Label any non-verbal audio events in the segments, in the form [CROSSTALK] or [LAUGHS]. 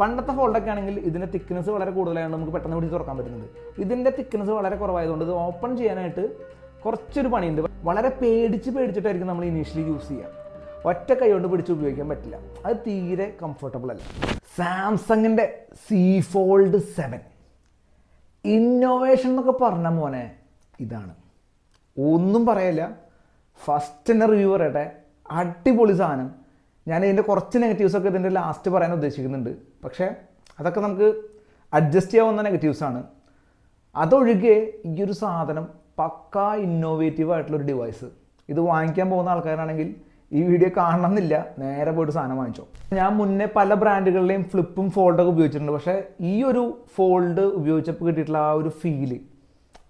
പണ്ടത്തെ ഫോൾഡൊക്കെ ആണെങ്കിൽ ഇതിന്റെ തിക്നെസ് വളരെ കൂടുതലായതുകൊണ്ട് നമുക്ക് പെട്ടെന്ന് പിടിച്ച് തുറക്കാൻ പറ്റുന്നത്. ഇതിന്റെ തിക്നെസ് വളരെ കുറവായതുകൊണ്ട് ഇത് ഓപ്പൺ ചെയ്യാനായിട്ട് കുറച്ചൊരു പണിയുണ്ട്. വളരെ പേടിച്ച് പേടിച്ചിട്ടായിരിക്കും നമ്മൾ ഇനീഷ്യലി യൂസ് ചെയ്യുക. ഒറ്റ കൈ കൊണ്ട് പിടിച്ച് ഉപയോഗിക്കാൻ പറ്റില്ല. അത് തീരെ കംഫർട്ടബിൾ അല്ല. സാംസങ്ങിന്റെ സി ഫോൾഡ് സെവൻ ഇന്നോവേഷൻ എന്നൊക്കെ പറഞ്ഞ മോനെ ഇതാണ്. ഒന്നും പറയല്ല. ഫസ്റ്റ് തന്നെ റിവ്യൂ പറയട്ടെ. അടിപൊളി സാധനം. ഞാൻ ഇതിന്റെ കുറച്ച് നെഗറ്റീവ്സ് ഒക്കെ ഇതിന്റെ ലാസ്റ്റ് പറയാൻ ഉദ്ദേശിക്കുന്നുണ്ട്. പക്ഷേ അതൊക്കെ നമുക്ക് അഡ്ജസ്റ്റ് ചെയ്യാവുന്ന നെഗറ്റീവ്സാണ് അതൊഴികെ ഈ ഒരു സാധനം പക്കാ ഇന്നോവേറ്റീവ് ആയിട്ടുള്ളൊരു ഡിവൈസ് ഇത് വാങ്ങിക്കാൻ പോകുന്ന ആൾക്കാരാണെങ്കിൽ ഈ വീഡിയോ കാണണമെന്നില്ല. നേരെ പോയിട്ട് സാധനം വാങ്ങിച്ചോ. ഞാൻ മുന്നേ പല ബ്രാൻഡുകളിലെയും ഫ്ലിപ്പും ഫോൾഡൊക്കെ ഉപയോഗിച്ചിട്ടുണ്ട്. പക്ഷേ ഈ ഒരു ഫോൾഡ് ഉപയോഗിച്ചപ്പോൾ കിട്ടിയിട്ടുള്ള ആ ഒരു ഫീൽ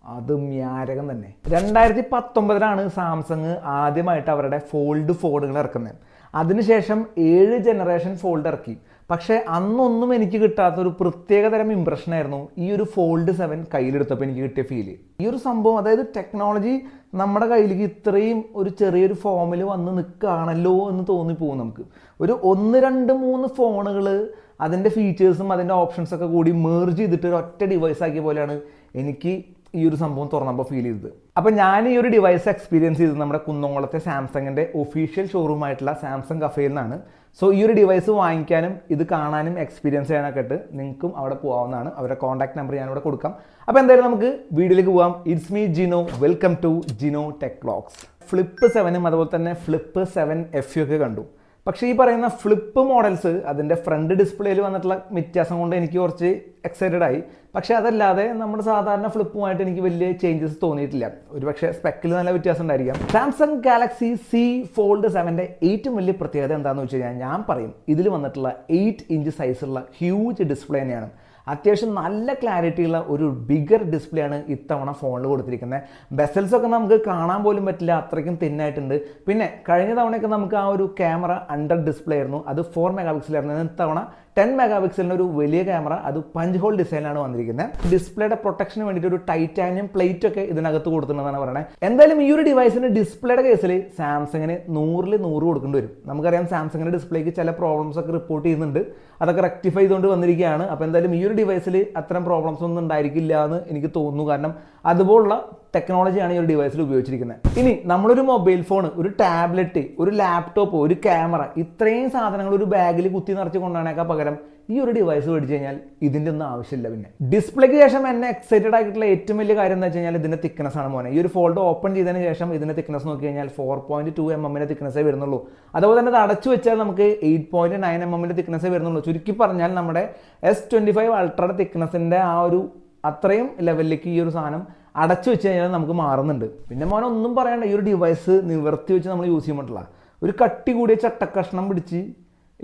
അത് മ്യാരകം തന്നെ. രണ്ടായിരത്തി പത്തൊമ്പതിലാണ് സാംസങ് ആദ്യമായിട്ട് അവരുടെ ഫോൾഡ് ഫോണുകൾ ഇറക്കുന്നത്. അതിനുശേഷം ഏഴ് ജനറേഷൻ ഫോൾഡ് ഇറക്കി. പക്ഷേ അന്നൊന്നും എനിക്ക് കിട്ടാത്ത ഒരു പ്രത്യേകതരം ഇമ്പ്രഷൻ ആയിരുന്നു ഈ ഒരു ഫോൾഡ് സെവൻ കയ്യിലെടുത്തപ്പോൾ എനിക്ക് കിട്ടിയ ഫീൽ ഈ ഒരു സംഭവം അതായത് ടെക്നോളജി നമ്മുടെ കയ്യിലേക്ക് ഇത്രയും ഒരു ചെറിയൊരു ഫോമിൽ വന്ന് നിൽക്കുകയാണല്ലോ എന്ന് തോന്നിപ്പോകും നമുക്ക്. ഒരു ഒന്ന് രണ്ട് മൂന്ന് ഫോണുകൾ അതിന്റെ ഫീച്ചേഴ്സും അതിന്റെ ഓപ്ഷൻസൊക്കെ കൂടി മേർജ് ചെയ്തിട്ട് ഒരു ഒറ്റ ഡിവൈസ് ആക്കിയ പോലെയാണ് എനിക്ക് ഈ ഒരു സംഭവം തുറന്നപ്പോൾ ഫീൽ ചെയ്തത്. അപ്പോൾ ഞാൻ ഈ ഒരു ഡിവൈസ് എക്സ്പീരിയൻസ് ചെയ്തത് നമ്മുടെ കുന്നംകുളത്തെ സാംസങ്ങിന്റെ ഒഫീഷ്യൽ ഷോറൂം ഷോറൂമായിട്ടുള്ള സാംസങ് കഫേയിൽ നിന്നാണ്. സോ ഈ ഒരു ഡിവൈസ് വാങ്ങിക്കാനും ഇത് കാണാനും എക്സ്പീരിയൻസ് ചെയ്യാനൊക്കെ ആയിട്ട് നിങ്ങൾക്കും അവിടെ പോകാവുന്നതാണ് അവരുടെ കോൺടാക്ട് നമ്പർ ഞാൻ ഇവിടെ കൊടുക്കാം. അപ്പോൾ എന്തായാലും നമുക്ക് വീഡിയോയിലേക്ക് പോകാം it's me Jino welcome to Jino tech vlogs flip സെവനും അതുപോലെ തന്നെ ഫ്ലിപ്പ് സെവൻ എഫ് ഒക്കെ കണ്ടു. പക്ഷേ ഈ പറയുന്ന ഫ്ലിപ്പ് മോഡൽസ് അതിന്റെ ഫ്രണ്ട് ഡിസ്പ്ലേയിൽ വന്നിട്ടുള്ള വ്യത്യാസം കൊണ്ട് എനിക്ക് കുറച്ച് എക്സൈറ്റഡ് ആയി. പക്ഷേ അതല്ലാതെ നമ്മുടെ സാധാരണ ഫ്ലിപ്പുമായിട്ട് എനിക്ക് വലിയ ചേഞ്ചസ് തോന്നിയിട്ടില്ല. ഒരു പക്ഷേ സ്പെക്കിൽ നല്ല വ്യത്യാസം ഉണ്ടായിരിക്കാം. സാംസങ് ഗാലക്സി സി ഫോൾഡ് സെവന്റെ ഏറ്റവും വലിയ പ്രത്യേകത എന്താണെന്ന് വെച്ച് കഴിഞ്ഞാൽ ഞാൻ പറയും ഇതിൽ വന്നിട്ടുള്ള എയ്റ്റ് ഇഞ്ച് സൈസുള്ള ഹ്യൂജ് ഡിസ്പ്ലേ തന്നെയാണ്. അത്യാവശ്യം നല്ല ക്ലാരിറ്റിയുള്ള ഒരു ബിഗർ ഡിസ്പ്ലേ ആണ് ഇത്തവണ ഫോണിൽ കൊടുത്തിരിക്കുന്നത്. ബെസൽസ് ഒക്കെ നമുക്ക് കാണാൻ പോലും പറ്റില്ല അത്രയ്ക്കും തിന്നായിട്ടുണ്ട് പിന്നെ കഴിഞ്ഞ തവണയൊക്കെ നമുക്ക് ആ ഒരു ക്യാമറ അണ്ടർ ഡിസ്പ്ലേ ആയിരുന്നു. അത് ഫോർ മെഗാ പിക്സലായിരുന്നു ഇത്തവണ ടെൻ മെഗാ പിക്സലിന് ഒരു വലിയ ക്യാമറ അത് പഞ്ച് ഹോൾ ഡിസൈനാണ് വന്നിരിക്കുന്നത്. ഡിസ്പ്ലേയുടെ പ്രൊട്ടക്ഷന് വേണ്ടിയിട്ട് ഒരു ടൈറ്റാനിയം പ്ലേറ്റ് ഒക്കെ ഇതിനകത്ത് കൊടുത്തിട്ടുണ്ടെന്നാണ് പറയുന്നത് എന്തായാലും ഈ ഒരു ഡിവൈസിന് ഡിസ്പ്ലേയുടെ കേസിൽ സാംസങ്ങിന് നൂറിൽ നൂറ് കൊടുക്കേണ്ടി വരും. നമുക്കറിയാം സാംസങ്ങിന്റെ ഡിസ്പ്ലേക്ക് ചില പ്രോബ്ലംസ് ഒക്കെ റിപ്പോർട്ട് ചെയ്യുന്നുണ്ട്. അതൊക്കെ റെക്ടിഫൈ ചെയ്തുകൊണ്ട് വന്നിരിക്കുകയാണ്. അപ്പോൾ എന്തായാലും ഈ ഒരു ഡിവൈസിൽ അത്തരം പ്രോബ്ലംസ് ഒന്നും ഉണ്ടായിരിക്കില്ല എന്ന് എനിക്ക് തോന്നുന്നു. കാരണം അതുപോലുള്ള ടെക്നോളജിയാണ് ഈ ഒരു ഡിവൈസിൽ ഉപയോഗിച്ചിരിക്കുന്നത് ഇനി നമ്മളൊരു മൊബൈൽ ഫോൺ ഒരു ടാബ്ലറ്റ് ഒരു ലാപ്ടോപ്പ് ഒരു ക്യാമറ ഇത്രയും സാധനങ്ങൾ ഒരു ബാഗിൽ കുത്തി നിറച്ച് കൊണ്ടുപോകാനൊക്കെ പകരം ഈ ഒരു ഡിവൈസ് മേടിച്ച് കഴിഞ്ഞാൽ ഇതിന്റെ ഒന്നും ആവശ്യമില്ല പിന്നെ. ഡിസ്പ്ലേക്ക് ശേഷം എന്നെ എക്സൈറ്റഡ് ആയിട്ടുള്ള ഏറ്റവും വലിയ കാര്യം എന്ന് വെച്ച് കഴിഞ്ഞാൽ ഇതിന്റെ തിക്നസ് ആണ് മോനെ. ഈ ഒരു ഫോൾഡ് ഓപ്പൺ ചെയ്തതിന് ശേഷം ഇതിന്റെ തിക്നസ് നോക്കി കഴിഞ്ഞാൽ ഫോർ പോയിന്റ് ടു എം എമ്മിന്റെ തിക്നസ്സേ വരുന്നുള്ളൂ. അതുപോലെ തന്നെ അടച്ചു വെച്ചാൽ നമുക്ക് എയ്റ്റ് പോയിന്റ് നയൻ എം എമ്മിന്റെ തിക്നസ്സേ വരുന്നുള്ളൂ. ചുരുക്കി പറഞ്ഞാൽ നമ്മുടെ എസ് ട്വന്റി ഫൈവ് അൾട്രയുടെ തിക്നെസ്സിന്റെ ആ ഒരു അത്രയും ലെവലിലേക്ക് ഈ ഒരു സാധനം അടച്ചു വെച്ച് കഴിഞ്ഞാൽ നമുക്ക് മാറുന്നുണ്ട്. പിന്നെ മോനെ ഒന്നും പറയണ്ട ഈ ഒരു ഡിവൈസ് നിവർത്തി വെച്ച് നമ്മൾ യൂസ് ചെയ്യാൻ പറ്റില്ല. ഒരു കട്ടി കൂടിയ ചട്ടക്കഷ്ണം പിടിച്ച്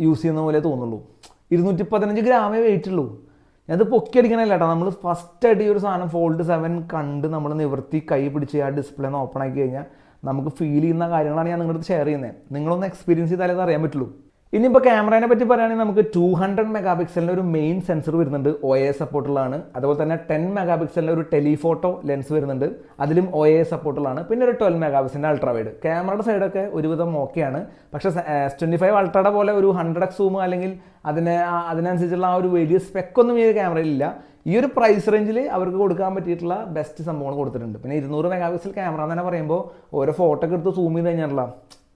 യൂസ് ചെയ്യുന്ന പോലെ തോന്നുള്ളൂ. ഇരുന്നൂറ്റി പതിനഞ്ച് ഗ്രാമേ വെയിറ്റ് ഉള്ളൂ. ഞാനത് പൊക്കി അടിക്കണല്ല കേട്ടോ. നമ്മൾ ഫസ്റ്റ് ആയിട്ട് ഈ ഒരു സാധനം ഫോൾഡ് സെവൻ കണ്ട് നമ്മൾ നിവർത്തി കൈ പിടിച്ച് ആ ഡിസ്പ്ലേ ഓപ്പൺ ആക്കി കഴിഞ്ഞാൽ നമുക്ക് ഫീൽ ചെയ്യുന്ന കാര്യങ്ങളാണ് ഞാൻ നിങ്ങളുടെ ഷെയർ ചെയ്യുന്നത് നിങ്ങളൊന്ന് എക്സ്പീരിയൻസ് ചെയ്താലേ അത് അറിയാൻ പറ്റുള്ളൂ. ഇനിയിപ്പോൾ ക്യാമറേനെ പറ്റി പറയുകയാണെങ്കിൽ നമുക്ക് ടു ഹൺഡ്രഡ് മെഗാ പിക്സലിന്റെ ഒരു മെയിൻ സെൻസർ വരുന്നുണ്ട് ഒ എ സപ്പോർട്ടുള്ളതാണ് അതുപോലെ തന്നെ ടെൻ മെഗാ പിക്സലിന്റെ ഒരു ടെലിഫോട്ടോ ലെൻസ് വരുന്നുണ്ട് അതിലും ഒ എ സപ്പോർട്ടുള്ളതാണ് പിന്നെ ഒരു ട്വൽവ് മെഗാ പിക്സലിന്റെ അൾട്രാ വൈഡ് ക്യാമറയുടെ സൈഡൊക്കെ ഒരുവിധം ഓക്കെയാണ് പക്ഷേ എസ് ട്വന്റി ഫൈവ് അൾട്രയുടെ പോലെ ഒരു ഹൺഡ്രഡ് എക്സ് സൂം അല്ലെങ്കിൽ അതിന് അതിനനുസരിച്ചുള്ള ആ ഒരു വലിയ സ്പെക്കൊന്നും ഈ ക്യാമറയിലില്ല ഈ ഒരു പ്രൈസ് റേഞ്ചിൽ അവർക്ക് കൊടുക്കാൻ പറ്റിയിട്ടുള്ള ബെസ്റ്റ് സംഭവങ്ങൾ കൊടുത്തിട്ടുണ്ട്. പിന്നെ ഇരുന്നൂറ് മെഗാ പിക്സൽ ക്യാമറ എന്ന് തന്നെ പറയുമ്പോൾ ഓരോ ഫോട്ടോ ഒക്കെ എടുത്ത് സൂം ചെയ്ത് കഴിഞ്ഞാലുള്ള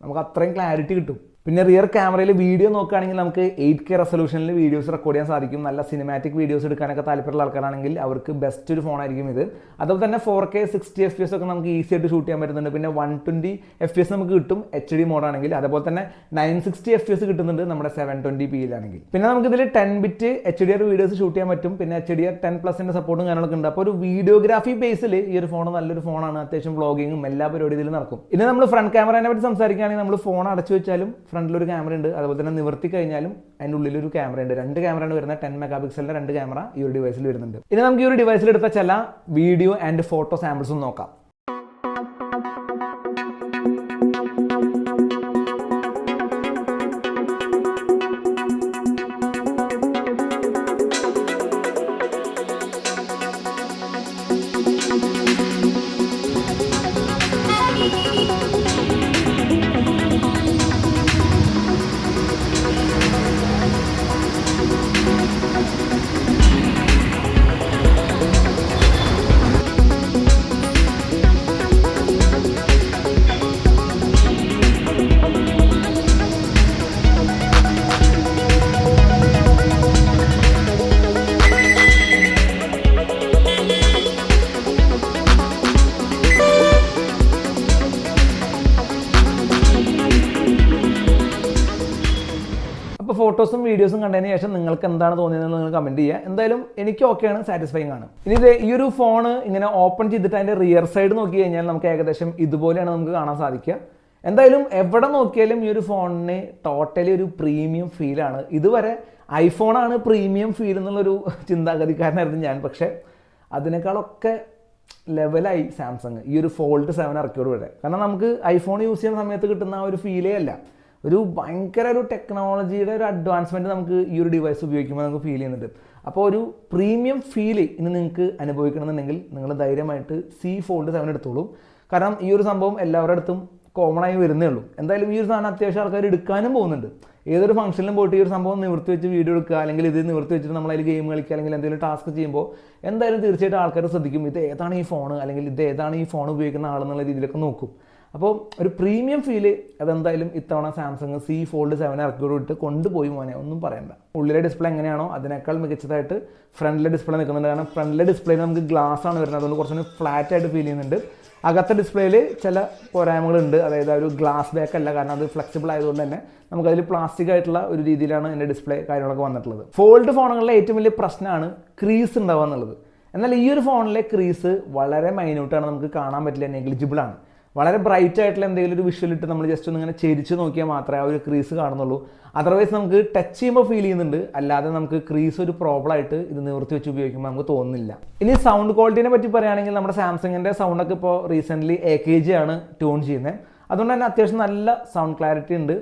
നമുക്ക് അത്രയും ക്ലാരിറ്റി കിട്ടും. പിന്നെ റിയർ ക്യാമറയിൽ വീഡിയോ നോക്കുകയാണെങ്കിൽ നമുക്ക് എയ്റ്റ് കെ റെസൊല്യൂഷനിൽ വീഡിയോസ് റെക്കോർഡ് ചെയ്യാൻ സാധിക്കും. നല്ല സിനിമാറ്റിക് വീഡിയോസ് എടുക്കാനൊക്കെ താല്പര്യമുള്ള ആൾക്കാരാണെങ്കിൽ അവർക്ക് ബെസ്റ്റ് ഒരു ഫോണായിരിക്കും ഇത്. അതുപോലെ തന്നെ four K sixty F S ഒക്കെ നമുക്ക് ഈസി ആയിട്ട് ഷൂട്ട് ചെയ്യാൻ പറ്റുന്നുണ്ട്. പിന്നെ വൺ ട്വന്റി എഫ് എസ് നമുക്ക് കിട്ടും എച്ച് ഡി മോഡാണെങ്കിൽ അതുപോലെ തന്നെ നയൻ സിക്സ്റ്റി എഫ് എസ് കിട്ടുന്നുണ്ട് നമ്മുടെ സെവൻ ട്വന്റി പിയിലാണെങ്കിൽ പിന്നെ നമുക്ക് ഇതിൽ ten bit H D R videos shoot ചെയ്യാൻ പറ്റും. പിന്നെ എച്ച് ഡി ആർ ടെൻ പ്ലസിന്റെ സപ്പോർട്ടും കാര്യങ്ങളൊക്കെ ഉണ്ട്. അപ്പോൾ ഒരു വീഡിയോഗ്രാഫി ബേസിൽ ഈ ഒരു ഫോൺ നല്ലൊരു ഫോണാണ് അത്യാവശ്യം വ്ളോഗിങ്ങും എല്ലാ പരിപാടിയിലും നടക്കും. ഇനി നമ്മൾ ഫ്രണ്ട് ക്യാമറേനെ പറ്റി സംസാരിക്കുകയാണെങ്കിൽ നമ്മൾ ഫോൺ അടച്ചു വെച്ചാലും ഫ്രണ്ടിൽ ഒരു ക്യാമറ ഉണ്ട്. അതുപോലെ തന്നെ നിവർത്തി കഴിഞ്ഞാലും അതിന്റെ ഉള്ളിലൊരു ക്യാമറ ഉണ്ട്. രണ്ട് ക്യാമറയാണ് വരുന്നത്. ടെൻ മെഗാ പിക്സലിന്റെ രണ്ട് ക്യാമറ ഈ ഒരു ഡിവൈസിൽ വരുന്നുണ്ട്. ഇനി നമുക്ക് ഈ ഒരു ഡിവൈസിൽ എടുത്ത ചില വീഡിയോ ആൻഡ് ഫോട്ടോ സാമ്പിൾസും നോക്കാം. വീഡിയോസും കണ്ടതിന് ശേഷം നിങ്ങൾക്ക് എന്താണ് തോന്നിയതെന്ന് നിങ്ങൾ കമന്റ് ചെയ്യുക. എന്തായാലും എനിക്ക് ഓക്കെയാണ് സാറ്റിസ്ഫൈങ് ആണ്. ഇനി ഈ ഒരു ഫോൺ ഇങ്ങനെ ഓപ്പൺ ചെയ്തിട്ട് അതിന്റെ റിയർ സൈഡ് നോക്കി കഴിഞ്ഞാൽ നമുക്ക് ഏകദേശം ഇതുപോലെയാണ് നമുക്ക് കാണാൻ സാധിക്കുക. എന്തായാലും എവിടെ നോക്കിയാലും ഈ ഒരു ഫോണിന് ടോട്ടലി ഒരു പ്രീമിയം ഫീലാണ് ഇതുവരെ ഐഫോണാണ് പ്രീമിയം ഫീൽ എന്നുള്ളൊരു ചിന്താഗതിക്കാരനായിരുന്നു ഞാൻ. പക്ഷേ അതിനേക്കാളൊക്കെ ലെവലായി സാംസങ് ഈ ഒരു ഫോൾഡ് സെവൻ ഇറക്കിയോട് വരെ കാരണം നമുക്ക് ഐഫോൺ യൂസ് ചെയ്യുന്ന സമയത്ത് കിട്ടുന്ന ആ ഒരു ഫീലേ അല്ല. ഒരു ഭയങ്കര ഒരു ടെക്നോളജിയുടെ ഒരു അഡ്വാൻസ്മെന്റ് നമുക്ക് ഈ ഒരു ഡിവൈസ് ഉപയോഗിക്കുമ്പോൾ നമുക്ക് ഫീൽ ചെയ്യുന്നുണ്ട്. അപ്പോൾ ഒരു പ്രീമിയം ഫീൽ ഇന്ന് നിങ്ങൾക്ക് അനുഭവിക്കണമെന്നുണ്ടെങ്കിൽ നിങ്ങൾ ധൈര്യമായിട്ട് സി ഫോൾഡ് സെവൻ എടുത്തോളൂ. കാരണം ഈ ഒരു സംഭവം എല്ലാവരുടെ അടുത്തും കോമൺ ആയി വരുന്നേ ഉള്ളൂ. എന്തായാലും ഈ ഒരു സാധനം അത്യാവശ്യം ആൾക്കാർ എടുക്കാനും പോകുന്നുണ്ട്. ഏതൊരു ഫംഗ്ഷനിലും പോയിട്ട് ഈ ഒരു സംഭവം നിവർത്തി വെച്ച് വീഡിയോ എടുക്കുക അല്ലെങ്കിൽ ഇത് നിവർത്തി വെച്ചിട്ട് നമ്മൾ അതിൽ ഗെയിം കളിക്കുക അല്ലെങ്കിൽ എന്തെങ്കിലും ടാസ്ക് ചെയ്യുമ്പോൾ എന്തായാലും തീർച്ചയായിട്ടും ആൾക്കാർ ശ്രദ്ധിക്കും ഇത് ഏതാണ് ഈ ഫോൺ അല്ലെങ്കിൽ ഇത് ഏതാണ് ഈ ഫോൺ ഉപയോഗിക്കുന്ന ആളെന്നുള്ള രീതിയിലൊക്കെ നോക്കും. അപ്പോൾ ഒരു പ്രീമിയം ഫീൽ അതെന്തായാലും ഇത്തവണ സാംസങ് സി ഫോൾഡ് സെവൻ ഇറക്കിയോട് വിട്ട് കൊണ്ടുപോയി മോനെ ഒന്നും പറയണ്ട. ഉള്ളിലെ ഡിസ്പ്ലേ എങ്ങനെയാണോ അതിനേക്കാൾ മികച്ചതായിട്ട് ഫ്രണ്ടിലെ ഡിസ്പ്ലേ നിൽക്കുന്നുണ്ട്. കാരണം ഫ്രണ്ടിലെ ഡിസ്പ്ലേയിൽ നമുക്ക് ഗ്ലാസ് ആണ് വരുന്നത്. അതുകൊണ്ട് കുറച്ചുകൂടി ഫ്ലാറ്റ് ആയിട്ട് ഫീൽ ചെയ്യുന്നുണ്ട്. അകത്തെ ഡിസ്പ്ലേയിൽ ചില പോരായ്മകളുണ്ട്. അതായത് ഒരു ഗ്ലാസ് ബാക്ക് അല്ല. കാരണം അത് ഫ്ലെക്സിബിൾ ആയതുകൊണ്ട് തന്നെ നമുക്കതിൽ പ്ലാസ്റ്റിക് ആയിട്ടുള്ള ഒരു രീതിയിലാണ് എന്റെ ഡിസ്പ്ലേ കാര്യങ്ങളൊക്കെ വന്നിട്ടുള്ളത്. ഫോൾഡ് ഫോണുകളിലെ ഏറ്റവും വലിയ പ്രശ്നമാണ് ക്രീസ് ഉണ്ടാവുക എന്നുള്ളത്. എന്നാൽ ഈ ഒരു ഫോണിലെ ക്രീസ് വളരെ മൈന്യൂട്ടാണ് നമുക്ക് കാണാൻ പറ്റില്ല. നെഗ്ലിജിബിൾ ആണ്. വളരെ ബ്രൈറ്റ് ആയിട്ടുള്ള എന്തെങ്കിലും ഒരു വിഷ്വൽ ഇട്ട് നമ്മൾ ജസ്റ്റ് ഒന്ന് ഇങ്ങനെ ചെരിച്ച് നോക്കിയാൽ മാത്രമേ ആ ഒരു ക്രീസ് കാണുന്നുള്ളൂ. അതർവൈസ് നമുക്ക് ടച്ച് ചെയ്യുമ്പോൾ ഫീൽ ചെയ്യുന്നുണ്ട്. അല്ലാതെ നമുക്ക് ക്രീസ് ഒരു പ്രോബ്ലം ആയിട്ട് ഇത് നിവർത്തി വെച്ച് ഉപയോഗിക്കുമ്പോൾ നമുക്ക് തോന്നുന്നില്ല. ഇനി സൗണ്ട് ക്വാളിറ്റിനെ പറ്റി പറയുകയാണെങ്കിൽ നമ്മുടെ സാംസങ്ങിന്റെ സൗണ്ടൊക്കെ ഇപ്പോൾ റീസെന്റ്ലി എ കെ ജി ആണ് ട്യൂൺ ചെയ്യുന്നത് അതുകൊണ്ട് തന്നെ അത്യാവശ്യം നല്ല സൗണ്ട് ക്ലാരിറ്റി ഉണ്ട്.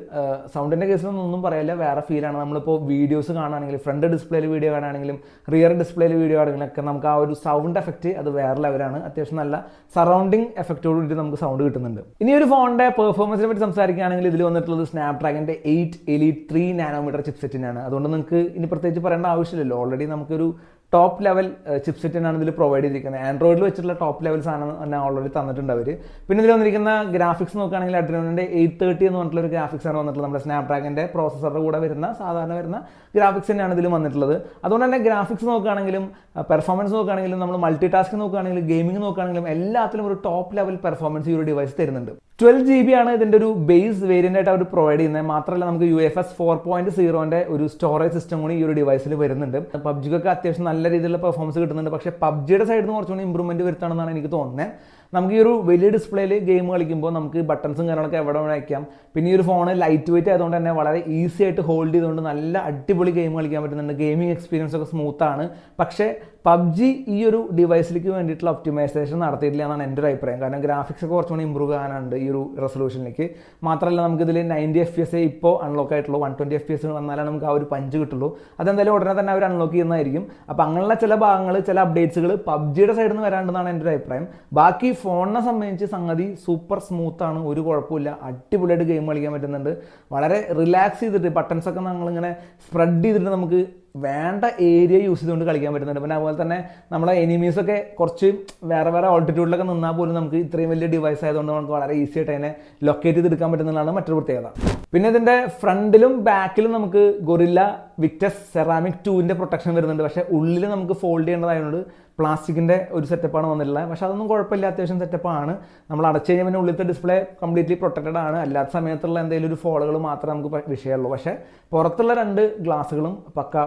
സൗണ്ടിന്റെ കേസിലൊന്നും ഒന്നും പറയില്ല വേറെ ഫീലാണ് നമ്മളിപ്പോൾ വീഡിയോസ് കാണുകയാണെങ്കിൽ ഫ്രണ്ട് ഡിസ്പ്ലേയിൽ വീഡിയോ കാണുകയാണെങ്കിലും റിയർ ഡിസ്പ്ലേയിൽ വീഡിയോ ആണെങ്കിലും ഒക്കെ നമുക്ക് ആ ഒരു സൗണ്ട് എഫക്റ്റ് അത് വേറെ ലെവലാണ് അത്യാവശ്യം നല്ല സറൗണ്ടിങ് എഫക്റ്റോട് കൂടി നമുക്ക് സൗണ്ട് കിട്ടുന്നുണ്ട്. ഇനി ഒരു ഫോണിന്റെ പെർഫോമൻസിനെ പറ്റി സംസാരിക്കുകയാണെങ്കിൽ ഇതിൽ വന്നിട്ടുള്ളത് സ്നാപ് ഡ്രാഗന്റെ എയ്റ്റ് എലി ത്രീ നാനോമീറ്റർ ചിപ്സെറ്റിനാണ് അതുകൊണ്ട് നിങ്ങൾക്ക് ഇനി പ്രത്യേകിച്ച് പറയേണ്ട ആവശ്യമില്ലല്ലോ. ഓൾറെഡി നമുക്കൊരു ടോപ്പ് ലെവൽ ചിപ്സെറ്റിനാണ് ഇതിൽ പ്രൊവൈഡ് ചെയ്തിരിക്കുന്നത്. ആൻഡ്രോയിഡിൽ വെച്ചിട്ടുള്ള ടോപ്പ് ലെവൽ സാധനം തന്നെ ഓൾറെഡി തന്നിട്ടുണ്ട് അവർ പിന്നെ ഇതിൽ വന്നിരിക്കുന്ന ഗ്രാഫിക്സ് നോക്കുകയാണെങ്കിൽ അഡ്രിനോണിന്റെ എയ്റ്റ് തേർട്ടി എന്ന് പറഞ്ഞിട്ടുള്ള ഒരു ഗ്രാഫിക്സ് ആണ് വന്നിട്ടുള്ളത്. നമ്മുടെ സ്നാപ്ഡ്രാഗന്റെ പ്രോസസ്സറുടെ കൂടെ വരുന്ന സാധാരണ വരുന്ന ഗ്രാഫിക്സ് തന്നെയാണ് ഇതിൽ വന്നിട്ടുള്ളത്. അതുകൊണ്ട് തന്നെ ഗ്രാഫിക്സ് നോക്കുകയാണെങ്കിലും പെർഫോമൻസ് നോക്കുകയാണെങ്കിലും നമ്മൾ മൾട്ടി ടാസ്ക് നോക്കുകയാണെങ്കിലും ഗെയിമിംഗ് നോക്കുകയാണെങ്കിലും എല്ലാത്തിലും ഒരു ടോപ്പ് ലെവൽ പെർഫോമൻസ് ഈ ഒരു ഡിവൈസ് തരുന്നുണ്ട്. ട്വൽവ് ജി ബി ആണ് ഇതിന്റെ ഒരു ബേസ് വേരിയന്റ് ആയിട്ട് അവർ പ്രൊവൈഡ് ചെയ്യുന്നത്. മാത്രമല്ല നമുക്ക് U F S four point സീറോന്റെ ഒരു സ്റ്റോറേജ് സിസ്റ്റം കൂടി ഈ ഒരു ഡിവൈസിൽ വരുന്നുണ്ട്. പബ്ജിക്കൊക്കെ അത്യാവശ്യം നല്ല രീതിയിലുള്ള പെർഫോമൻസ് കിട്ടുന്നുണ്ട്. പക്ഷേ പബ്ജിയുടെ സൈഡിൽ നിന്ന് കുറച്ചുകൂടി ഇമ്പ്രൂവ്മെന്റ് വരുത്തണമെന്നാണ് എനിക്ക് തോന്നുന്നത് നമുക്ക് ഈ ഒരു വലിയ ഡിസ്പ്ലേയിൽ ഗെയിം കളിക്കുമ്പോൾ നമുക്ക് ബട്ടൺസും കാര്യങ്ങളൊക്കെ എവിടെ വേണം വയ്ക്കാം പിന്നെ ഈ ഒരു ഫോൺ ലൈറ്റ് വെയിറ്റ് ആയതുകൊണ്ട് തന്നെ വളരെ ഈസി ആയിട്ട് ഹോൾഡ് ചെയ്തുകൊണ്ട് നല്ല അടിപൊളി ഗെയിം കളിക്കാൻ പറ്റുന്നുണ്ട്. ഗെയിമിംഗ് എക്സ്പീരിയൻസ് ഒക്കെ സ്മൂത്ത് ആണ്. പക്ഷേ പബ്ജി ഈ ഒരു ഡിവൈസിലേക്ക് വേണ്ടിയിട്ടുള്ള ഒപ്റ്റിമൈസേഷൻ നടത്തിയിട്ടില്ല എന്നാണ് എന്റെ ഒരു അഭിപ്രായം. കാരണം ഗ്രാഫിക്സ് ഒക്കെ കുറച്ചുകൂടി ഇമ്പ്രൂവ് ആകാനുണ്ട് ഈ ഒരു റെസൊല്യൂഷനിലേക്ക് മാത്രമല്ല നമുക്കിതിൽ നയന്റി എഫ് പി എസ് ഇപ്പോൾ അൺലോക്ക് ആയിട്ടുള്ളൂ. One twenty F P S വന്നാലാണ് നമുക്ക് ആ ഒരു പഞ്ച് കിട്ടുള്ളൂ. അതെന്തായാലും ഉടനെ തന്നെ അവർ അൺലോക്ക് ചെയ്യുന്നതായിരിക്കും. അപ്പോൾ അങ്ങനെയുള്ള ചില ഭാഗങ്ങൾ ചില അപ്ഡേറ്റ്സുകൾ പബ്ജിയുടെ സൈഡിൽ നിന്ന് വരാണ്ടെന്നാണ് എന്റെ ഒരു അഭിപ്രായം. ബാക്കി ഫോണിനെ സംബന്ധിച്ച് സംഗതി സൂപ്പർ സ്മൂത്ത് ആണ് ഒരു കുഴപ്പമില്ല. അടിപൊളിയായിട്ട് ഗെയിം കളിക്കാൻ പറ്റുന്നുണ്ട്. വളരെ റിലാക്സ് ചെയ്തിട്ട് ബട്ടൺസ് ഒക്കെ നമ്മളിങ്ങനെ സ്പ്രെഡ് ചെയ്തിട്ട് നമുക്ക് വേണ്ട ഏരിയ യൂസ് ചെയ്തുകൊണ്ട് കളിക്കാൻ പറ്റുന്നുണ്ട്. പിന്നെ അതുപോലെ തന്നെ നമ്മളെ എനിമീസൊക്കെ കുറച്ച് വേറെ വേറെ ഓൾട്ടിറ്റ്യൂഡിലൊക്കെ നിന്നാൽ പോലും നമുക്ക് ഇത്രയും വലിയ ഡിവൈസ് ആയതുകൊണ്ട് നമുക്ക് വളരെ ഈസി ആയിട്ട് അതിനെ ലൊക്കേറ്റ് ചെയ്തെടുക്കാൻ പറ്റുന്നതാണ് മറ്റൊരു പ്രത്യേകത. പിന്നെ ഇതിന്റെ ഫ്രണ്ടിലും ബാക്കിലും നമുക്ക് ഗൊറില്ല വിക്ടസ് സെറാമിക് ടൂവിന്റെ പ്രൊട്ടക്ഷൻ വരുന്നുണ്ട്. പക്ഷേ ഉള്ളിൽ നമുക്ക് ഫോൾഡ് ചെയ്യേണ്ടതായതുകൊണ്ട് പ്ലാസ്റ്റിക്കിന്റെ ഒരു സെറ്റപ്പാണ് വന്നിട്ടുള്ളത്. പക്ഷേ അതൊന്നും കുഴപ്പമില്ല. അത്യാവശ്യം സെറ്റപ്പാണ് നമ്മൾ അടച്ചു കഴിഞ്ഞാൽ പിന്നെ ഉള്ളിലത്തെ ഡിസ്പ്ലേ കംപ്ലീറ്റ്ലി പ്രൊട്ടക്റ്റഡ് ആണ്. അല്ലാത്ത സമയത്തുള്ള എന്തെങ്കിലും ഒരു ഫോളുകൾ മാത്രമേ നമുക്ക് വിഷയമുള്ളൂ. പക്ഷേ പുറത്തുള്ള രണ്ട് ഗ്ലാസ്സുകളും പക്ക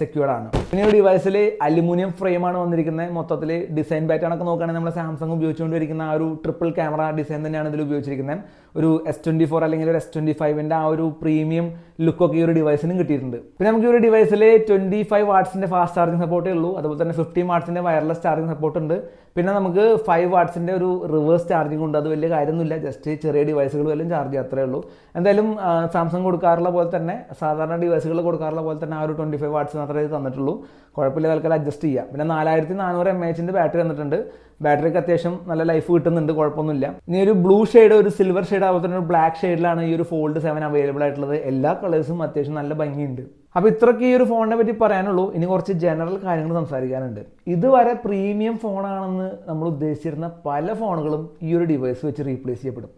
സെക്യൂർഡ് ആണ്. പിന്നെ ഈ ഡിവൈസിൽ അലുമിനിയം ഫ്രെയിമാണ് വന്നിരിക്കുന്നത്. മൊത്തത്തിൽ ഡിസൈൻ പാറ്റേൺ ഒക്കെ നോക്കുകയാണെങ്കിൽ നമ്മൾ സാംസങ് ഉപയോഗിച്ചുകൊണ്ടിരിക്കുന്ന ആ ഒരു ട്രിപ്പിൾ ക്യാമറ ഡിസൈൻ തന്നെയാണ് ഇതിൽ ഉപയോഗിച്ചിരിക്കുന്നത്. ഒരു എസ് ട്വന്റി ഫോർ അല്ലെങ്കിൽ ഒരു എസ് ട്വന്റി ഫൈവിന്റെ ആ ഒരു പ്രീമിയം ലുക്കൊക്കെ ഈ ഒരു ഡിവൈസിനും കിട്ടിയിട്ടുണ്ട്. പിന്നെ നമുക്ക് ഈ ഒരു ഡിവൈസിൽ ട്വന്റി ഫൈവ് വാട്ട്സിന്റെ ഫാസ്റ്റ് ചാർജിങ് സപ്പോർട്ടേ ഉള്ളൂ. അതുപോലെ തന്നെ ഫിഫ്റ്റി വാട്ട്സിന്റെ വയർലെസ് ചാർജിങ് സപ്പോർട്ട് ഉണ്ട്. പിന്നെ നമുക്ക് ഫൈവ് വാട്ട്സിന്റെ ഒരു റിവേഴ്സ് ചാർജിങ് ഉണ്ട്. അത് വലിയ കാര്യമൊന്നുമില്ല. ജസ്റ്റ് ചെറിയ ഡിവൈസുകൾ വല്ലതും ചാർജ് അത്രേ ഉള്ളൂ. എന്തായാലും സാംസങ് കൊടുക്കാറുള്ള പോലെ തന്നെ സാധാരണ ഡിവൈസുകൾ കൊടുക്കാറുള്ള പോലെ തന്നെ ആ ഒരു ട്വന്റി ഫൈവ് വാട്സ് മാത്രമേ ഇത് തന്നിട്ടുള്ളൂ. കുഴപ്പമില്ല തൽക്കാലം അഡ്ജസ്റ്റ് ചെയ്യാം. പിന്നെ നാലായിരത്തി നാനൂറ് എം എച്ചിന്റെ ബാറ്ററി തന്നിട്ടുണ്ട്. ബാറ്ററിക്ക് അത്യാവശ്യം നല്ല ലൈഫ് കിട്ടുന്നുണ്ട് കുഴപ്പമൊന്നുമില്ല. ഇനി ഒരു ബ്ലൂ ഷെയ്ഡ് ഒരു സിൽവർ ഷെയ്ഡ് അതുപോലെ തന്നെ ഒരു ബ്ലാക്ക് ഷെയ്ഡിലാണ് ഈ ഒരു ഫോൾഡ് സെവൻ അവൈലബിൾ ആയിട്ടുള്ളത്. എല്ലാ കളേഴ്സും അത്യാവശ്യം നല്ല ഭംഗിയുണ്ട്. അപ്പോൾ ഇത്രയ്ക്ക് ഈ ഒരു ഫോണിനെ പറ്റി പറയാനുള്ളൂ. ഇനി കുറച്ച് ജനറൽ കാര്യങ്ങൾ സംസാരിക്കാനുണ്ട്. ഇതുവരെ പ്രീമിയം ഫോണാണെന്ന് നമ്മൾ ഉദ്ദേശിച്ചിരുന്ന പല ഫോണുകളും ഈ ഒരു ഡിവൈസ് വെച്ച് റീപ്ലേസ് ചെയ്യപ്പെടും.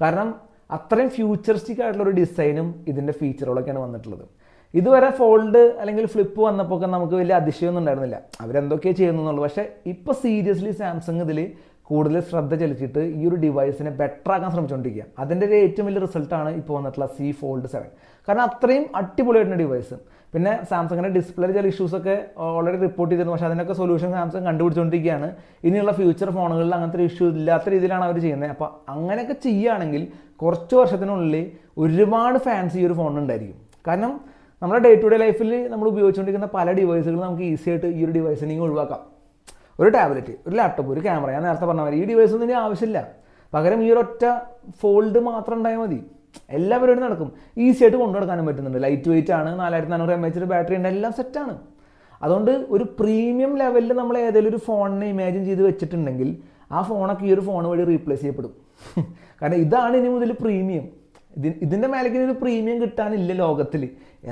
കാരണം അത്രയും ഫ്യൂച്ചറിസ്റ്റിക് ആയിട്ടുള്ള ഒരു ഡിസൈനും ഇതിന്റെ ഫീച്ചറുകളൊക്കെയാണ് വന്നിട്ടുള്ളത്. ഇതുവരെ ഫോൾഡ് അല്ലെങ്കിൽ ഫ്ലിപ്പ് വന്നപ്പോൾ നമുക്ക് വലിയ അതിശയമൊന്നും ഉണ്ടായിരുന്നില്ല. അവരെന്തൊക്കെയാണ് ചെയ്യുന്നുള്ളൂ പക്ഷേ ഇപ്പോൾ സീരിയസ്ലി സാംസങ് ഇതിൽ കൂടുതൽ ശ്രദ്ധ ചെലുത്തിയിട്ട് ഈ ഒരു ഡിവൈസിനെ ബെറ്റർ ആക്കാൻ ശ്രമിച്ചുകൊണ്ടിരിക്കുക അതിന്റെ ഒരു ഏറ്റവും വലിയ റിസൾട്ടാണ് ഇപ്പോൾ വന്നിട്ടുള്ള സി ഫോൾഡ് സെവൻ കാരണം അത്രയും അടിപൊളിയായിട്ടുള്ള ഡിവൈസ് പിന്നെ സാംസങ്ങിന്റെ ഡിസ്പ്ലേ ചില ഇഷ്യൂസൊക്കെ ഓൾറെഡി റിപ്പോർട്ട് ചെയ്തിരുന്നു. പക്ഷേ അതിനൊക്കെ സൊല്യൂഷൻ സാംസങ് കണ്ടുപിടിച്ചുകൊണ്ടിരിക്കുകയാണ് ഇനിയുള്ള ഫ്യൂച്ചർ ഫോണുകളിൽ അങ്ങനത്തെ ഒരു ഇഷ്യൂ ഇല്ലാത്ത രീതിയിലാണ് അവർ ചെയ്യുന്നത്. അപ്പോൾ അങ്ങനെയൊക്കെ ചെയ്യുകയാണെങ്കിൽ കുറച്ച് വർഷത്തിനുള്ളിൽ ഒരുപാട് ഫാൻസ് ഈ ഒരു ഫോണിനുണ്ടായിരിക്കും കാരണം നമ്മുടെ ഡേ ടു ഡേ ലൈഫിൽ നമ്മൾ ഉപയോഗിച്ചുകൊണ്ടിരിക്കുന്ന പല ഡിവൈസുകളും നമുക്ക് ഈസി ആയിട്ട് ഈ ഒരു ഡിവൈസിനെ ഒഴിവാക്കാം. ഒരു ടാബ്ലറ്റ് ഒരു ലാപ്ടോപ്പ് ഒരു ക്യാമറ ഞാൻ നേരത്തെ പറഞ്ഞ മാതിരി ഈ ഡിവൈസ് ഒന്നും ഇനി ആവശ്യമില്ല. പകരം ഈ ഒരു ഒറ്റ ഫോൾഡ് മാത്രം ഉണ്ടായാൽ മതി. എല്ലാ പരിപാടിയും നടക്കും. ഈസി ആയിട്ട് കൊണ്ടു നടക്കാനും പറ്റുന്നുണ്ട്. ലൈറ്റ് വെയിറ്റ് ആണ് നാലായിരത്തി നാനൂറ് എം എച്ച് ബാറ്ററി ഉണ്ട് എല്ലാം സെറ്റാണ് അതുകൊണ്ട് ഒരു പ്രീമിയം ലെവലിൽ നമ്മൾ ഏതെങ്കിലും ഒരു ഫോണിനെ ഇമാജിൻ ചെയ്ത് വെച്ചിട്ടുണ്ടെങ്കിൽ ആ ഫോണൊക്കെ ഈ ഒരു ഫോൺ വഴി റീപ്ലേസ് ചെയ്യപ്പെടും. [LAUGHS] കാരണം ഇതാണ് ഇനി മുതൽ പ്രീമിയം ഇതി ഇതിന്റെ മേലേക്ക് ഒരു പ്രീമിയം കിട്ടാനില്ല ലോകത്തിൽ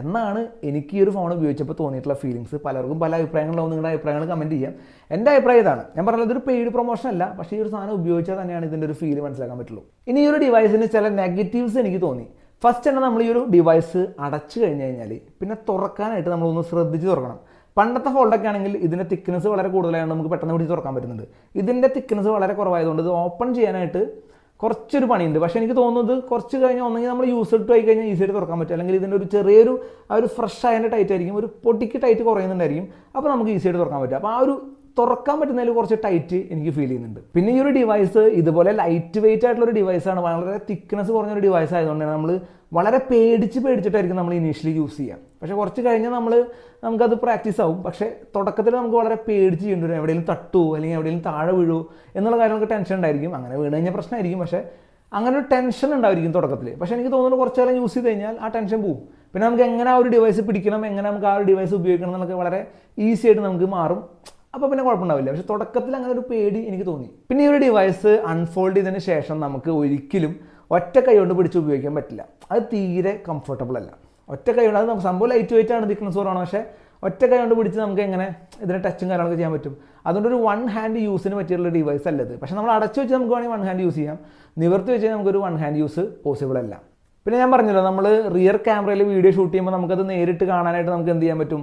എന്നാണ് എനിക്ക് ഈ ഒരു ഫോൺ ഉപയോഗിച്ചപ്പോൾ തോന്നിയിട്ടുള്ള ഫീലിങ്സ് പലർക്കും പല അഭിപ്രായങ്ങളുണ്ടാവും നിങ്ങളുടെ അഭിപ്രായങ്ങൾ കമന്റ് ചെയ്യാം. എന്റെ അഭിപ്രായം ഇതാണ്. ഞാൻ പറഞ്ഞത് ഒരു പെയ്ഡ് പ്രൊമോഷൻ അല്ല പക്ഷേ ഈ ഒരു സാധനം ഉപയോഗിച്ചാൽ തന്നെയാണ് ഇതിന്റെ ഒരു ഫീൽ മനസ്സിലാക്കാൻ പറ്റുള്ളൂ. ഇനി ഈ ഒരു ഡിവൈസിന് ചില നെഗറ്റീവ്സ് എനിക്ക് തോന്നി. ഫസ്റ്റ് തന്നെ നമ്മൾ ഈ ഒരു ഡിവൈസ് അടച്ചു കഴിഞ്ഞ് കഴിഞ്ഞാൽ പിന്നെ തുറക്കാനായിട്ട് നമ്മളൊന്ന് ശ്രദ്ധിച്ച് തുറക്കണം. പണ്ടത്തെ ഫോൾഡൊക്കെ ആണെങ്കിൽ ഇതിന്റെ തിക്നെസ് വളരെ കൂടുതലായതുകൊണ്ട് നമുക്ക് പെട്ടെന്ന് പിടിച്ച് തുറക്കാൻ പറ്റുന്നുണ്ട്. ഇതിന്റെ തിക്നെസ് വളരെ കുറവായതുകൊണ്ട് ഇത് ഓപ്പൺ ചെയ്യാനായിട്ട് കുറച്ചൊരു പണിയുണ്ട്. പക്ഷേ എനിക്ക് തോന്നുന്നത് കുറച്ച് കഴിഞ്ഞാൽ ഒന്നെങ്കിൽ നമ്മൾ യൂസ് ഇട്ട് ആയി കഴിഞ്ഞാൽ ഈസി ആയിട്ട് തുറക്കാൻ പറ്റും. അല്ലെങ്കിൽ ഇതിന്റെ ഒരു ചെറിയൊരു ആ ഒരു ഫ്രഷ് ആയതിന്റെ ടൈറ്റ് ആയിരിക്കും. ഒരു പൊട്ടിക്ക് ടൈറ്റ് കുറയുന്നുണ്ടായിരിക്കും. അപ്പോൾ നമുക്ക് ഈസി ആയിട്ട് തുറക്കാൻ പറ്റും. അപ്പോൾ ആ ഒരു തുറക്കാൻ പറ്റുന്നതിൽ കുറച്ച് ടൈറ്റ് എനിക്ക് ഫീൽ ചെയ്യുന്നുണ്ട്. പിന്നെ ഈ ഒരു ഡിവൈസ് ഇതുപോലെ ലൈറ്റ് വെയിറ്റ് ആയിട്ടുള്ള ഒരു ഡിവൈസാണ് വളരെ തിക്നെസ് കുറഞ്ഞൊരു ഡിവൈസ് ആയതുകൊണ്ട് നമ്മൾ വളരെ പേടിച്ച് പേടിച്ചിട്ടായിരിക്കും നമ്മൾ ഇനീഷ്യലി യൂസ് ചെയ്യുക പക്ഷേ കുറച്ച് കഴിഞ്ഞാൽ നമ്മൾ നമുക്കത് പ്രാക്ടീസ് ആവും. പക്ഷേ തുടക്കത്തിൽ നമുക്ക് വളരെ പേടിച്ച് ചെയ്യേണ്ടി വരും. എവിടെയെങ്കിലും തട്ടുമോ അല്ലെങ്കിൽ എവിടെയെങ്കിലും താഴെ വീഴുമോ എന്നുള്ള കാര്യങ്ങൾക്ക് ടെൻഷൻ ഉണ്ടായിരിക്കും. അങ്ങനെ വീണ് കഴിഞ്ഞാൽ പ്രശ്നമായിരിക്കും പക്ഷേ അങ്ങനെ ഒരു ടെൻഷൻ ഉണ്ടായിരിക്കും തുടക്കത്തിൽ പക്ഷേ എനിക്ക് തോന്നുന്നു കുറച്ച് കാലം യൂസ് ചെയ്ത് കഴിഞ്ഞാൽ ആ ടെൻഷൻ പോകും പിന്നെ നമുക്ക് എങ്ങനെ ആ ഒരു ഡിവൈസ് പിടിക്കണം എങ്ങനെ നമുക്ക് ആ ഒരു ഡിവൈസ് ഉപയോഗിക്കണം എന്നൊക്കെ വളരെ ഈസി ആയിട്ട് നമുക്ക് മാറും. അപ്പോൾ പിന്നെ കുഴപ്പമുണ്ടാവില്ല. പക്ഷേ തുടക്കത്തിൽ അങ്ങനെ ഒരു പേടി എനിക്ക് തോന്നി. പിന്നെ ഈ ഒരു ഡിവൈസ് അൺഫോൾഡ് ചെയ്തതിന് ശേഷം നമുക്ക് ഒരിക്കലും ഒറ്റ കൈ കൊണ്ട് പിടിച്ച് ഉപയോഗിക്കാൻ പറ്റില്ല. അത് തീരെ കംഫർട്ടബിൾ അല്ല. ഒറ്റ കൈ കൊണ്ട് അത് നമുക്ക് സംഭവം ലൈറ്റ് വെയിറ്റ് ആണ് നിൽക്കുന്ന സോറാണ് പക്ഷേ ഒറ്റ കൈ കൊണ്ട് പിടിച്ച് നമുക്ക് എങ്ങനെ ഇതിനെ ടച്ചും കാര്യങ്ങളൊക്കെ ചെയ്യാൻ പറ്റും? അതുകൊണ്ട് ഒരു വൺ ഹാൻഡ് യൂസിന് പറ്റിയുള്ള ഡിവൈസ് അല്ലത് പക്ഷേ നമ്മൾ അടച്ചു വെച്ച് നമുക്ക് വേണമെങ്കിൽ വൺ ഹാൻഡ് യൂസ് ചെയ്യാം. നിവർത്തി വെച്ച് നമുക്കൊരു വൺ ഹാൻഡ് യൂസ് പോസിബിൾ അല്ല. പിന്നെ ഞാൻ പറഞ്ഞല്ലോ നമ്മൾ റിയർ ക്യാമറയിൽ വീഡിയോ ഷൂട്ട് ചെയ്യുമ്പോൾ നമുക്കത് നേരിട്ട് കാണാനായിട്ട് നമുക്ക് എന്ത് ചെയ്യാൻ പറ്റും?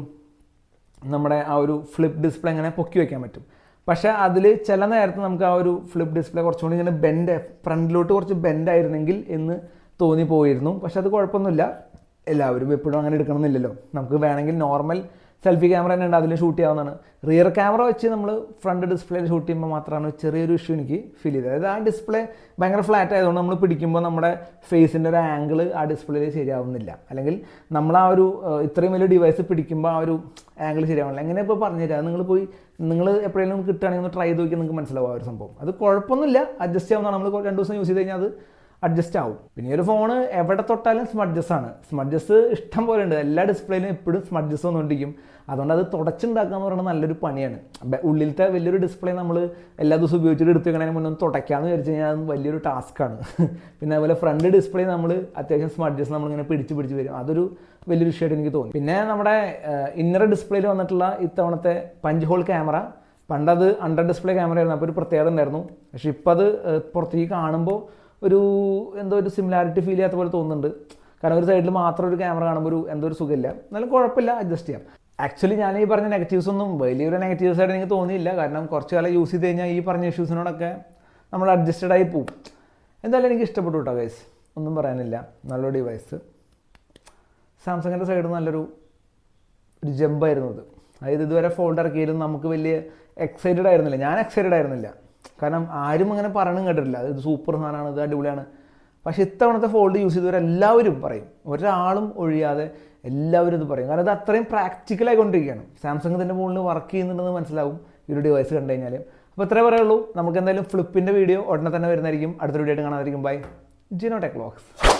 നമ്മുടെ ആ ഒരു ഫ്ലിപ്പ് ഡിസ്പ്ലേ എങ്ങനെ പൊക്കി വയ്ക്കാൻ പറ്റും? പക്ഷേ അതിൽ ചില നേരത്ത് നമുക്ക് ആ ഒരു ഫ്ലിപ്പ് ഡിസ്പ്ലേ കുറച്ചുകൂടി ഇങ്ങനെ ബെൻഡ് ഫ്രണ്ടിലോട്ട് കുറച്ച് ബെൻഡ് ആയിരുന്നെങ്കിൽ എന്ന് തോന്നിപ്പോയിരുന്നു. പക്ഷെ അത് കുഴപ്പമൊന്നുമില്ല. എല്ലാവരും എപ്പോഴും അങ്ങനെ എടുക്കണമെന്നില്ലല്ലോ. നമുക്ക് വേണമെങ്കിൽ നോർമൽ സെൽഫി ക്യാമറ തന്നെ ഉണ്ട് അതിൽ ഷൂട്ട് ചെയ്യാവുന്നതാണ്. റിയർ ക്യാമറ വെച്ച് നമ്മൾ ഫ്രണ്ട് ഡിസ്പ്ലേയിൽ ഷൂട്ട് ചെയ്യുമ്പോൾ മാത്രമാണ് ചെറിയൊരു ഇഷ്യൂ എനിക്ക് ഫീൽ ചെയ്തത്. അതായത് ആ ഡിസ്പ്ലേ ഭയങ്കര ഫ്ലാറ്റ് ആയതുകൊണ്ട് നമ്മൾ പിടിക്കുമ്പോൾ നമ്മുടെ ഫേസിന്റെ ഒരു ആംഗിൾ ആ ഡിസ്പ്ലേയിൽ ശരിയാവുന്നില്ല. അല്ലെങ്കിൽ നമ്മൾ ആ ഒരു ഇത്രയും വലിയ ഡിവൈസ് പിടിക്കുമ്പോൾ ആ ഒരു ആംഗിൾ ശരിയാവുന്നില്ല. എങ്ങനെ ഇപ്പോൾ പറഞ്ഞുതരാം നിങ്ങൾ പോയി നിങ്ങൾ എപ്പോഴെങ്കിലും കിട്ടുകയാണെങ്കിൽ ഒന്ന് ട്രൈ ചെയ്ത് നോക്കി നിങ്ങൾക്ക് മനസ്സിലാവും ആ ഒരു സംഭവം. അത് കുഴപ്പമൊന്നുമില്ല. അഡ്ജസ്റ്റ് ആവുന്നതാണ് നമ്മൾ രണ്ട് ദിവസം യൂസ് ചെയ്ത് കഴിഞ്ഞാൽ അത് അഡ്ജസ്റ്റ് ആവും. പിന്നെ ഒരു ഫോണ് എവിടെ തൊട്ടാലും സ്മഡ്ജസ് ആണ്. സ്മഡ്ജസ് ഇഷ്ടം പോലെ ഉണ്ട്. എല്ലാ ഡിസ്പ്ലേയിലും എപ്പോഴും സ്മഡ്ജസ് വന്നുകൊണ്ടിരിക്കും അതുകൊണ്ട് അത് തുടച്ചുണ്ടാക്കുക എന്ന് പറയുന്നത് നല്ലൊരു പണിയാണ്. ഉള്ളിലത്തെ വലിയൊരു ഡിസ്പ്ലേ നമ്മൾ എല്ലാ ദിവസവും ഉപയോഗിച്ചിട്ട് എടുത്തു വെക്കണതിന് മുന്നേ ഒന്ന് തുടയ്ക്കാമെന്ന് വിചാരിച്ചു കഴിഞ്ഞാൽ അത് വലിയൊരു ടാസ്ക്കാണ് [LAUGHS] പിന്നെ അതുപോലെ ഫ്രണ്ട് ഡിസ്പ്ലേ നമ്മൾ അത്യാവശ്യം സ്മഡ്ജസ് നമ്മളിങ്ങനെ പിടിച്ച് പിടിച്ച് വരും. അതൊരു വലിയൊരു വിഷയമായിട്ട് എനിക്ക് തോന്നി. പിന്നെ നമ്മുടെ ഇന്നർ ഡിസ്പ്ലേയിൽ വന്നിട്ടുള്ള ഇത്തവണത്തെ പഞ്ച് ഹോൾ ക്യാമറ പണ്ടത് അണ്ടർ ഡിസ്പ്ലേ ക്യാമറ ആയിരുന്നു. അപ്പോൾ ഒരു പ്രത്യേകത ഉണ്ടായിരുന്നു. പക്ഷെ ഇപ്പോൾ അത് പുറത്തേക്ക് കാണുമ്പോൾ ഒരു എന്തോ ഒരു സിമിലാരിറ്റി ഫീൽ ചെയ്യാത്ത പോലെ തോന്നുന്നുണ്ട്. കാരണം ഒരു സൈഡിൽ മാത്രം ഒരു ക്യാമറ കാണുമ്പോൾ ഒരു എന്തോ ഒരു സുഖമില്ല. എന്നാലും കുഴപ്പമില്ല അഡ്ജസ്റ്റ് ചെയ്യാം. ആക്ച്വലി ഞാൻ ഈ പറഞ്ഞ നെഗറ്റീവ്സ് ഒന്നും വലിയൊരു നെഗറ്റീവ്സ് ആയിട്ട് എനിക്ക് തോന്നിയില്ല. കാരണം കുറച്ച് കാലം യൂസ് ചെയ്ത് കഴിഞ്ഞാൽ ഈ പറഞ്ഞ ഇഷ്യൂസിനോടൊക്കെ നമ്മൾ അഡ്ജസ്റ്റഡ് ആയി പോവും. എന്തായാലും എനിക്ക് ഇഷ്ടപ്പെട്ടു കേട്ടോ ഗൈസ് ഒന്നും പറയാനില്ല. നല്ലൊരു ഡിവൈസ് സാംസങ്ങിന്റെ സൈഡ് നല്ലൊരു ഒരു ജമ്പായിരുന്നു അത്. അതായത് ഇതുവരെ ഫോൾഡ് ഇറക്കിയാലും നമുക്ക് വലിയ എക്സൈറ്റഡ് ആയിരുന്നില്ല. ഞാൻ എക്സൈറ്റഡ് ആയിരുന്നില്ല. കാരണം ആരും അങ്ങനെ പറയണം കേട്ടിട്ടില്ല. ഇത് സൂപ്പർ സാധനമാണ് ഇത് അടിപൊളിയാണ്. പക്ഷേ ഇത്തവണത്തെ ഫോൾഡ് യൂസ് ചെയ്തവർ എല്ലാവരും പറയും. ഒരാളും ഒഴിയാതെ എല്ലാവരും ഇത് പറയും. കാരണം ഇത് അത്രയും പ്രാക്ടിക്കലായിക്കൊണ്ടിരിക്കുകയാണ് സാംസങ് ഇതിന്റെ മുകളിൽ വർക്ക് ചെയ്യുന്നുണ്ടെന്ന് മനസ്സിലാവും ഈ ഒരു ഡിവൈസ് കണ്ടു കഴിഞ്ഞാൽ അപ്പോൾ ഇത്രേ പറയുള്ളൂ. നമുക്ക് എന്തായാലും ഫ്ലിപ്പിന്റെ വീഡിയോ ഉടനെ തന്നെ വരുന്നതായിരിക്കും. അടുത്തൊരു വീഡിയോ ആയിട്ട് കാണാതായിരിക്കും. By Jino tech